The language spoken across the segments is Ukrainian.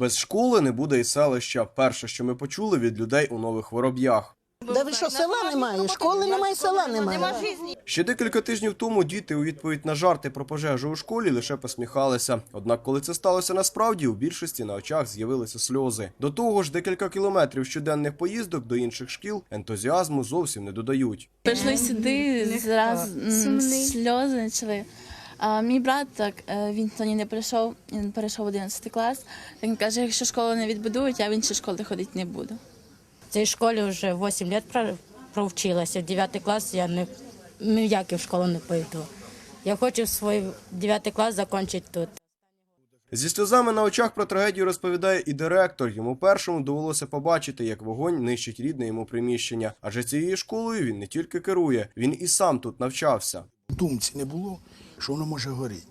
Без школи не буде і селища. Перше, що ми почули від людей у нових вороб'ях. Да ви що, села немає, школи немає, села немає. Ще декілька тижнів тому діти у відповідь на жарти про пожежу у школі лише посміхалися. Однак, коли це сталося насправді, у більшості на очах з'явилися сльози. До того ж, декілька кілометрів щоденних поїздок до інших шкіл ентузіазму зовсім не додають. Прийшли сюди, зразу сльози почали. А мій брат так е, він тоді не прийшов, він перейшов в 11 клас. Він каже, якщо школу не відбудують, я в інші школи ходити не буду. В цій школі вже 8 років провчилася. В 9 клас я не, ніяк в школу не пойду. Я хочу свій 9 клас закінчити тут. Зі сльозами на очах про трагедію розповідає і директор. Йому першому довелося побачити, як вогонь нищить рідне йому приміщення. Адже цією школою він не тільки керує, він і сам тут навчався. Думці не було, що воно може горіти.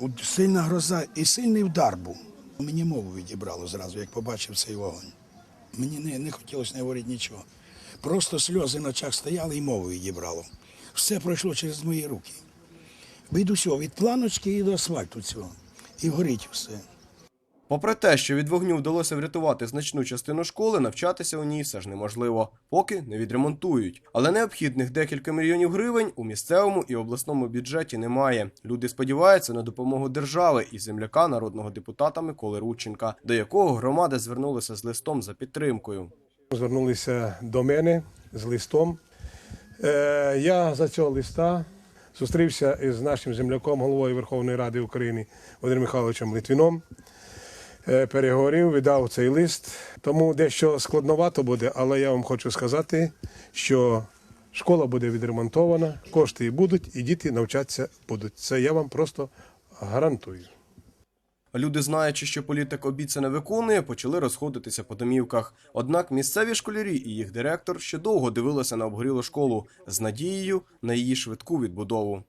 От сильна гроза і сильний вдар був. Мені мову відібрало зразу, як побачив цей вогонь. Мені не, не хотілося не говорити нічого. Просто сльози на очах стояли і мову відібрало. Все пройшло через мої руки. Від усього, від планочки і до асфальту цього. І горить все. Попри те, що від вогню вдалося врятувати значну частину школи, навчатися у ній все ж неможливо, поки не відремонтують. Але необхідних декілька мільйонів гривень у місцевому і обласному бюджеті немає. Люди сподіваються на допомогу держави і земляка народного депутата Миколи Рудченка, до якого громада звернулася з листом за підтримкою. Звернулися до мене з листом. Е, Я за цього листа зустрівся із нашим земляком, головою Верховної Ради України Володимиром Михайловичем Литвіном. Е, Переговорив, віддав цей лист. Тому дещо складновато буде, але я вам хочу сказати, що школа буде відремонтована, кошти будуть, і діти навчатися будуть. Це я вам просто гарантую. Люди, знаючи, що політик обіцяне виконує, почали розходитися по домівках. Однак місцеві школярі і їх директор ще довго дивилися на обгорілу школу з надією на її швидку відбудову.